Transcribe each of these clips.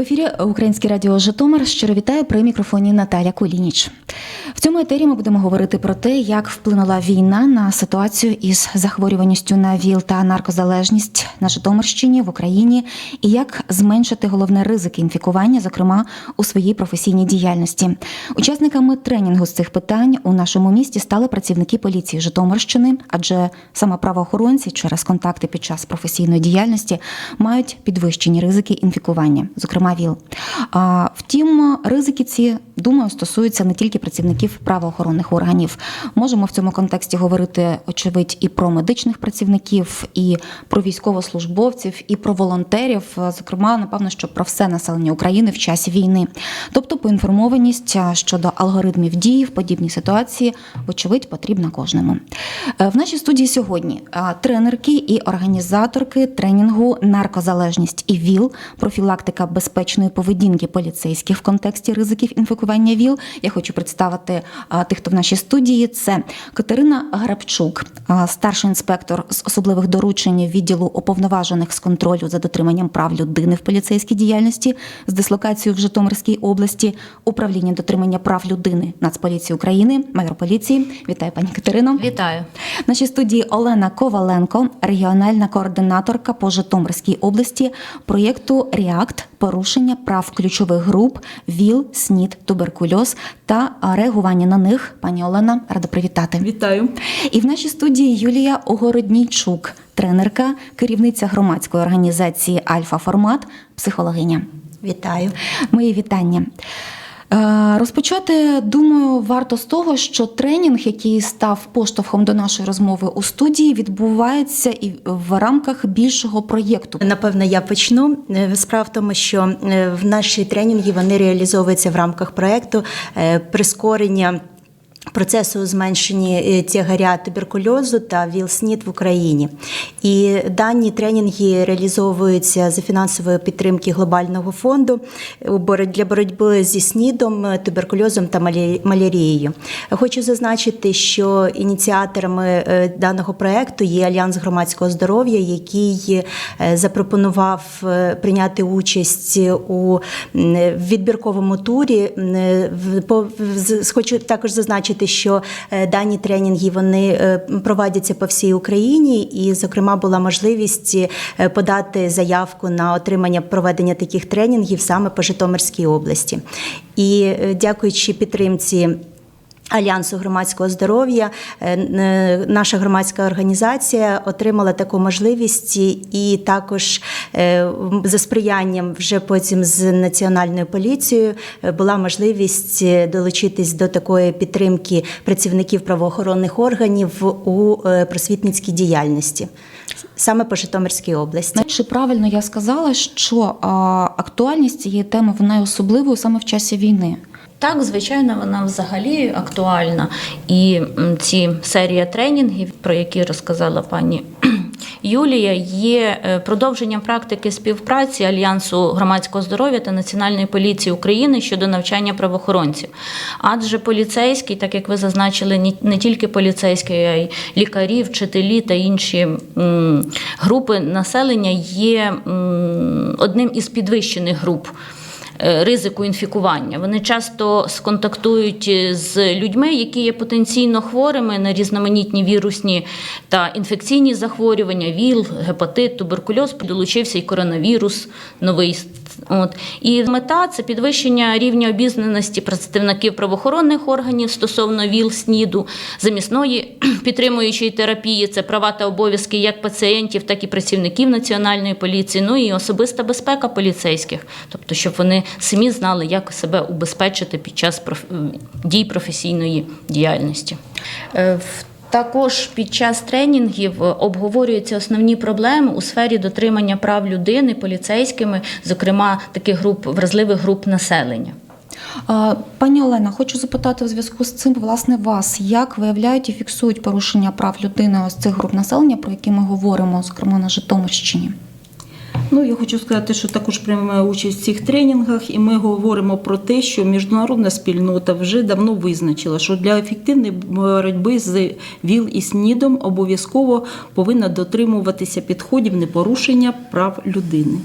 ефірі Українське радіо Житомир. Щиро вітаю при мікрофоні Наталя Кулініч. В цьому етері ми будемо говорити про те, як вплинула війна на ситуацію із захворюваністю на ВІЛ та наркозалежність на Житомирщині в Україні, і як зменшити головне ризики інфікування, зокрема у своїй професійній діяльності. Учасниками тренінгу з цих питань у нашому місті стали працівники поліції Житомирщини, адже саме правоохоронці через контакти під час професійної діяльності мають підвищені ризики інфікування, зокрема ВІЛ. Втім, ризики ці думаю стосуються не тільки працівників правоохоронних органів. Можемо в цьому контексті говорити, очевидь, і про медичних працівників, і про військовослужбовців, і про волонтерів. Зокрема, напевно, що про все населення України в часі війни. Тобто, поінформованість щодо алгоритмів дії в подібній ситуації, вочевидь, потрібна кожному. Е, В нашій студії сьогодні е, тренерки і організаторки тренінгу наркозалежність і ВІЛ, профілактика безпечної поведінки поліцейських в контексті ризиків інфікування ВІЛ. Я хочу представити тих, хто в нашій студії. Це Катерина Грабчук, старший інспектор з особливих доручень відділу уповноважених з контролю за дотриманням прав людини в поліцейській діяльності з дислокацією в Житомирській області, управління дотримання прав людини Нацполіції України, майор поліції. Вітаю, пані Катерино. Вітаю. В нашій студії Олена Коваленко, регіональна координаторка по Житомирській області проєкту Реакт порушення прав ключових груп ВІЛ, СНІД, туберкульоз та реагування на них. Пані Олена, рада привітати. Вітаю. І в нашій студії Юлія Огороднійчук, тренерка, керівниця громадської організації Альфа Формат, психологиня. Вітаю. Мої вітання. Е, Розпочати, думаю, варто з того, що тренінг, який став поштовхом до нашої розмови у студії, відбувається і в рамках більшого проєкту. Напевно, я почну. Е, Справа в тому, що е, в наші тренінги вони реалізовуються в рамках проекту е, прискорення. Процесу зменшення е, тягаря туберкульозу та ВІЛ-СНІД в Україні. І дані тренінги реалізовуються за фінансової підтримки глобального фонду боро- для боротьби зі СНІДом, е, туберкульозом та малярією. Хочу зазначити, що ініціаторами е, даного проекту є Альянс громадського здоров'я, який е, запропонував е, прийняти участь у відбірковому турі. Хочу також зазначити, що е, дані тренінги вони е, проводяться по всій Україні, і, зокрема, була можливість е, подати заявку на отримання проведення таких тренінгів саме по Житомирській області. І дякуючи підтримці. Альянсу громадського здоров'я наша громадська організація отримала таку можливість, і також за сприянням вже потім з національною поліцією е, була можливість е, долучитись до такої підтримки працівників правоохоронних органів у е, просвітницькій діяльності, саме по Житомирській області. Чи правильно я сказала, що актуальність цієї теми вона особливою саме в часі війни? Так, звичайно, вона взагалі актуальна. І ці серія тренінгів, про які розказала пані Юлія, є е, продовженням практики співпраці Альянсу громадського здоров'я та Національної поліції України щодо навчання правоохоронців. Адже поліцейський, так як ви зазначили, не тільки поліцейські, а й лікарі, вчителі та інші групи населення є одним із підвищених груп ризику інфікування. Вони часто сконтактують е, з людьми, які є потенційно хворими на різноманітні вірусні та інфекційні захворювання, ВІЛ, гепатит, туберкульоз, долучився і коронавірус новий. От і мета це підвищення рівня обізнаності представників правоохоронних органів стосовно ВІЛ, СНІДу, замісної підтримуючої терапії, це права та обов'язки як пацієнтів, так і працівників національної поліції. Ну і особиста безпека поліцейських, тобто, щоб вони самі знали, як себе убезпечити під час проф- дій професійної діяльності. Е, в також під час тренінгів е, обговорюються основні проблеми у сфері дотримання прав людини поліцейськими, зокрема таких груп вразливих груп населення. Пані Олена, хочу запитати у зв'язку з цим власне вас, як виявляють і фіксують порушення прав людини ось цих груп населення, про які ми говоримо, зокрема на Житомирщині? Ну, я хочу сказати, що також приймаю участь в цих тренінгах, і ми говоримо про те, що міжнародна спільнота вже давно визначила, що для ефективної боротьби з ВІЛ і СНІДом обов'язково повинна дотримуватися підходів непорушення прав людини.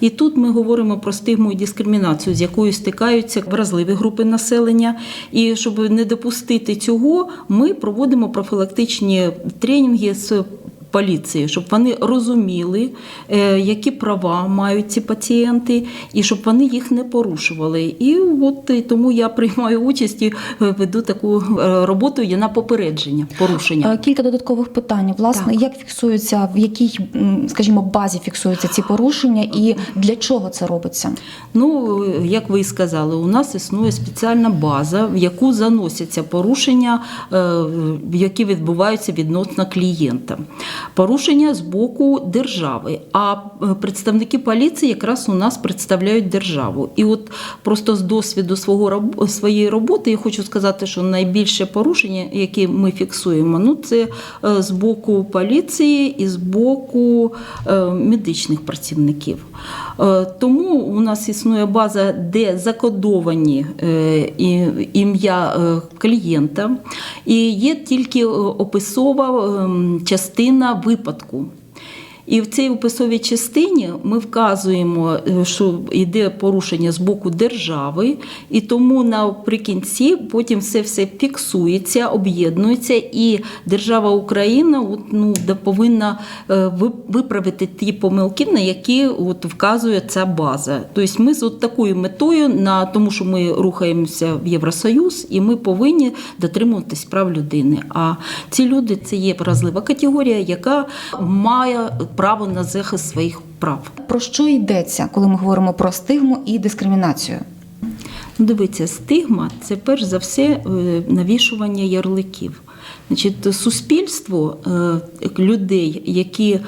І тут ми говоримо про стигму і дискримінацію, з якою стикаються вразливі групи населення. І щоб не допустити цього, ми проводимо профілактичні тренінги з поліції, щоб вони розуміли, е, які права мають ці пацієнти, і щоб вони їх не порушували. І от тому я приймаю участь і е, веду таку е, роботу є на попередження порушення. Е, Кілька додаткових питань. Власне, Так. як фіксується, в якій, скажімо, базі фіксуються ці порушення і для чого це робиться? Ну, як ви і сказали, у нас існує спеціальна база, в яку заносяться порушення, е, які відбуваються відносно клієнта. Порушення з боку держави. А е, представники поліції якраз у нас представляють державу. І от просто з досвіду свого своєї роботи я хочу сказати, що найбільше порушення, які ми фіксуємо, ну це е, з боку поліції і з боку е, медичних працівників. Тому у нас існує база, де закодовані ім'я клієнта, і є тільки описова ем, частина випадку. І в цій описовій частині ми вказуємо, е, що йде порушення з боку держави, і тому наприкінці потім все все фіксується, об'єднується, і держава Україна ну, повинна е, виправити ті помилки, на які от вказує ця база. Тобто ми з от такою метою, на тому, що ми рухаємося в Євросоюз, і ми повинні дотримуватись прав людини. А ці люди це є вразлива категорія, яка має право на захист своїх прав. Про що йдеться, коли ми говоримо про стигму і дискримінацію? Ну, Дивіться, стигма це перш за все е, навішування ярликів. Значить, суспільство е, людей, які е,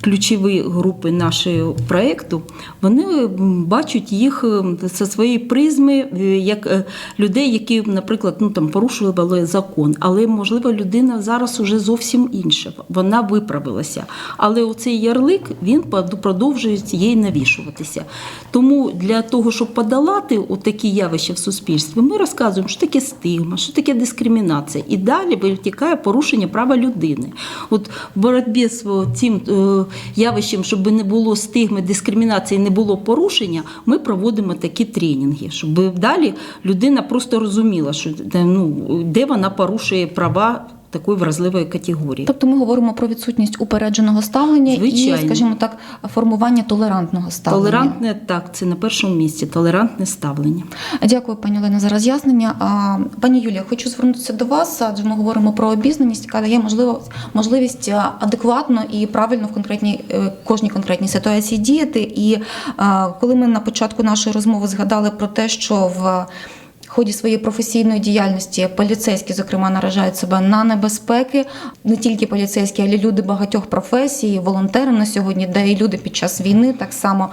ключові групи нашого проєкту, вони бачать їх е, зі своєї призми е, як е, людей, які, наприклад, ну там порушували закон. Але можливо людина зараз уже зовсім інша. Вона виправилася. Але оцей ярлик він продовжує їй навішуватися. Тому для того, щоб подолати такі явища в суспільстві, ми розказуємо, що таке стигма, що таке дискримінація. І витікає порушення права людини. От в боротьбі з цим е, явищем, щоб не було стигми, дискримінації, не було порушення, ми проводимо такі тренінги, щоб далі людина просто розуміла, що ну, де вона порушує права такої вразливої категорії. Тобто ми говоримо про відсутність упередженого ставлення і, скажімо так, формування толерантного ставлення. Толерантне так, це на першому місці, толерантне ставлення. Дякую, пані Олено, за роз'яснення. Пані Юлія, хочу звернутися до вас, адже ми говоримо про обізнаність, яка дає можливо можливість адекватно і правильно в конкретній е, кожній конкретній ситуації діяти. І коли ми на початку нашої розмови згадали про те, що в ході своєї професійної діяльності поліцейські, зокрема, наражають себе на небезпеки, не тільки поліцейські, але й люди багатьох професій, волонтери на сьогодні, де і люди під час війни так само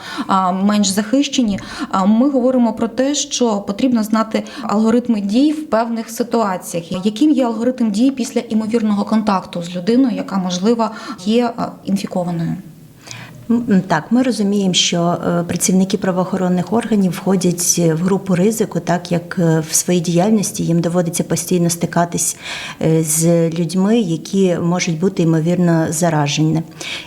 менш захищені. Ми говоримо про те, що потрібно знати алгоритми дій в певних ситуаціях. Яким є алгоритм дій після імовірного контакту з людиною, яка можливо є інфікованою? Так, ми розуміємо, що е, працівники правоохоронних органів входять в групу ризику, так як е, в своїй діяльності їм доводиться постійно стикатись е, з людьми, які можуть бути ймовірно заражені.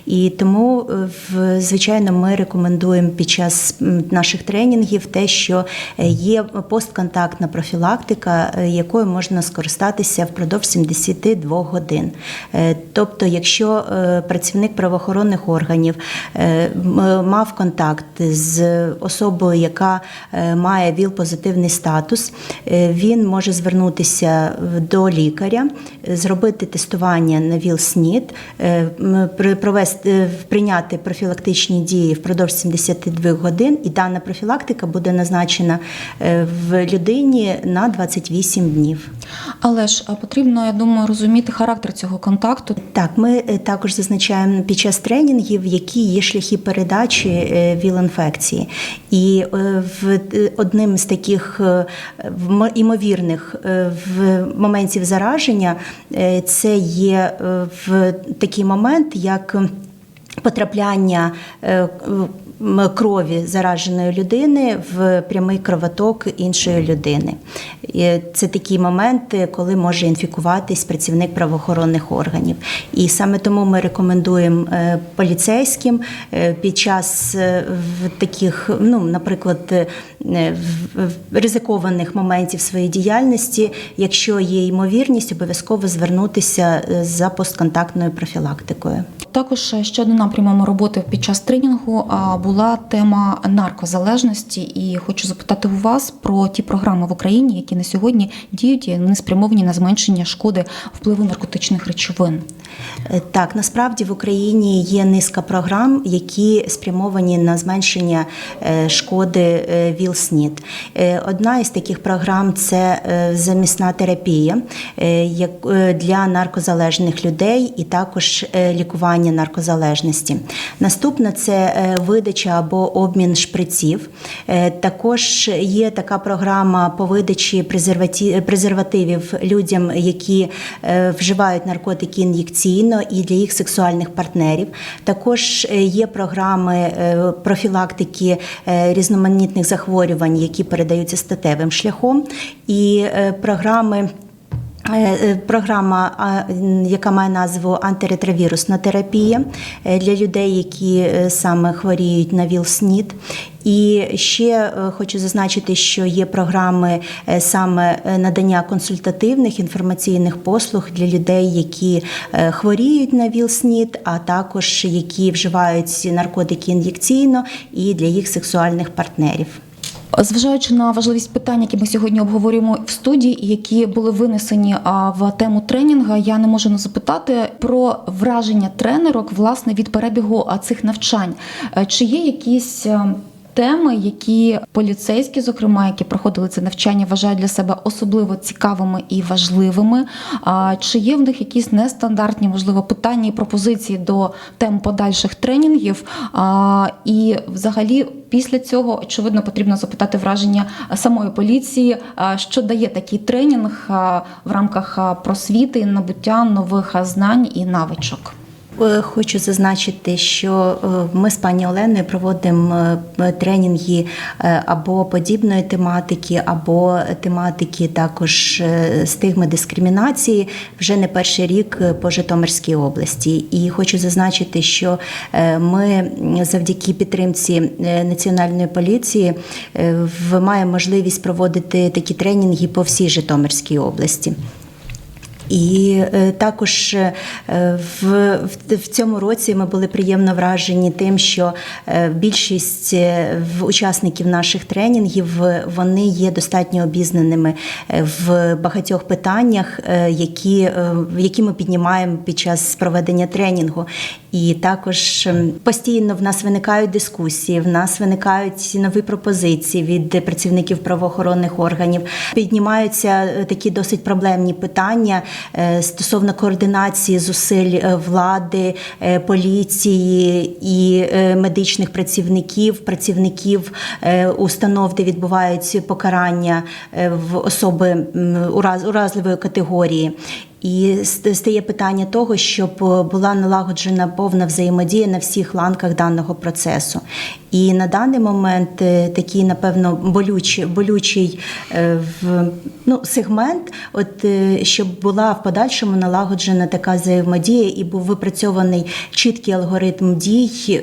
І тому, е, звичайно, ми рекомендуємо під час наших тренінгів те, що е, є постконтактна профілактика, е, якою можна скористатися впродовж 72 годин. Е, Тобто, якщо е, працівник правоохоронних органів е, мав контакт з особою, яка е, має ВІЛ-позитивний статус, е, він може звернутися е, до лікаря, е, зробити тестування на ВІЛ-СНІД, е, провести, е, прийняти профілактичні дії впродовж 72 годин, і дана профілактика буде назначена е, в людині на 28 днів. Але ж потрібно, я думаю, розуміти характер цього контакту. Так, ми е, також зазначаємо під час тренінгів, які є шляхи передачі е, ВІЛ-інфекції. І е, в е, одним з таких імовірних в моментів зараження це є в такий момент, як потрапляння крові зараженої людини в прямий кровоток іншої людини. І Це такі моменти, коли може інфікуватись працівник правоохоронних органів. І саме тому ми рекомендуємо е, поліцейським е, під час е, в таких, ну, наприклад, ризикованих моментів своєї діяльності, якщо є ймовірність, обов'язково звернутися за постконтактною профілактикою. Також ще одним напрямом роботи під час тренінгу була тема наркозалежності, і хочу запитати у вас про ті програми в Україні, які на сьогодні діють і вони спрямовані на зменшення шкоди впливу наркотичних речовин. Е, Так, насправді в Україні є низка програм, які спрямовані на зменшення е, шкоди ВІЛ-СНІД. Е, Одна із таких програм це замісна терапія для наркозалежних людей і також е, лікування наркозалежності. Наступна це е, видача або обмін шприців. Е, Також є така програма по видачі презервативів людям, які е, вживають наркотики ін'єкційно і для їх сексуальних партнерів. Також є програми профілактики різноманітних захворювань, які передаються статевим шляхом, і програми. Е, е, Програма, яка має назву антиретровірусна терапія е, для людей, які саме хворіють на ВІЛ-СНІД. І ще хочу зазначити, що є програми саме надання консультативних інформаційних послуг для людей, які хворіють на ВІЛ-СНІД, а також які вживають наркотики ін'єкційно і для їх сексуальних партнерів. Зважаючи на важливість питань, які ми сьогодні обговорюємо в студії, які були винесені в тему тренінга, я не можу не запитати про враження тренерок власне від перебігу цих навчань. Е, Чи є якісь е, теми, які поліцейські, зокрема, які проходили це навчання, вважають для себе особливо цікавими і важливими? Чи є в них якісь нестандартні, можливо, питання і пропозиції до тем подальших тренінгів? І взагалі. Після цього очевидно потрібно запитати враження самої поліції, що дає такий тренінг в рамках просвіти, набуття нових знань і навичок. Е, Хочу зазначити, що е, ми з пані Оленою проводимо е, тренінги або подібної тематики, або тематики також стигми дискримінації вже не перший рік по Житомирській області. І хочу зазначити, що ми завдяки підтримці національної поліції маємо можливість проводити такі тренінги по всій Житомирській області. І е, також е, в, в, цьому році ми були приємно вражені тим, що е, більшість учасників наших тренінгів вони є достатньо обізнаними в багатьох питаннях, які, які ми піднімаємо під час проведення тренінгу. І також постійно в нас виникають дискусії, в нас виникають нові пропозиції від працівників правоохоронних органів. Піднімаються такі досить проблемні питання стосовно координації зусиль е, влади, е, поліції і е, медичних працівників, працівників е, установ, де відбуваються покарання е, в особи уразливої категорії. І стає питання того, щоб е, була налагоджена повна взаємодія на всіх ланках даного процесу. І на даний момент е, такий, напевно, болючий, болючий е, ну, сегмент, от, щоб була в подальшому налагоджена така взаємодія і був випрацьований чіткий алгоритм дій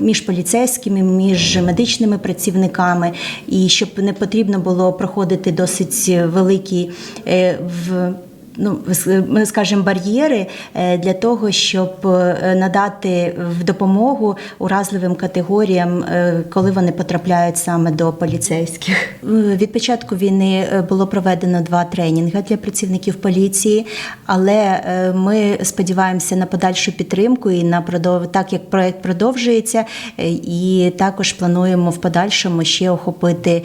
між поліцейськими, між медичними працівниками, і щоб не потрібно було проходити досить великий е, в ну, ми скажемо, бар'єри е, для того, щоб е, надати в допомогу уразливим категоріям, е, коли вони потрапляють саме до поліцейських. Від початку війни було проведено два тренінги для працівників поліції, але ми сподіваємося на подальшу підтримку і на продов... так як проект продовжується, і також плануємо в подальшому ще охопити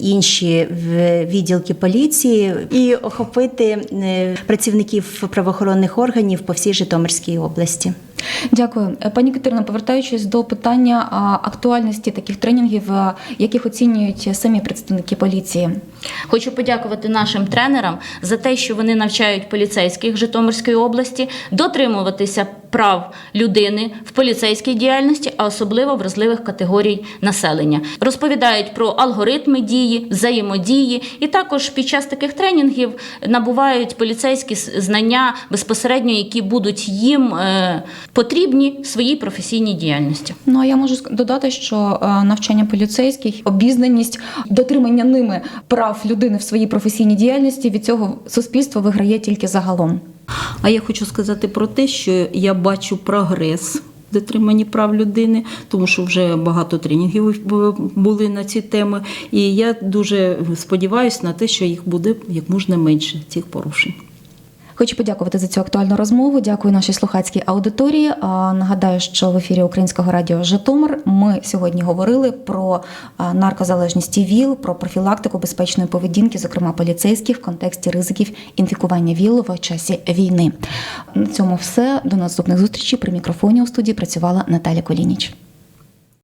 інші відділки поліції і охопити працівників правоохоронних органів по всій Житомирській області. Дякую, Е, пані Катерина. Повертаючись до питання актуальності таких тренінгів, яких оцінюють самі представники поліції. Хочу подякувати нашим тренерам за те, що вони навчають поліцейських Житомирської області дотримуватися прав людини в поліцейській діяльності, а особливо вразливих категорій населення. Розповідають про алгоритми дії, взаємодії, і також під час таких тренінгів набувають поліцейські знання безпосередньо, які будуть їм е, потрібні своїй професійній діяльності. Ну а я можу додати, що е, навчання поліцейських, обізнаність, дотримання ними прав людини в своїй професійній діяльності від цього суспільство виграє тільки загалом. А я хочу сказати про те, що я бачу прогрес. в Дотриманні прав людини, тому що вже багато тренінгів були на ці теми, і я дуже сподіваюся на те, що їх буде як можна менше цих порушень. Хочу подякувати за цю актуальну розмову. Дякую нашій слухацькій аудиторії. Нагадаю, що в ефірі Українського радіо Житомир ми сьогодні говорили про наркозалежність ВІЛ, про профілактику безпечної поведінки, зокрема поліцейських, в контексті ризиків інфікування ВІЛ в часі війни. На цьому все. До наступних зустрічей при мікрофоні у студії працювала Наталя Колініч.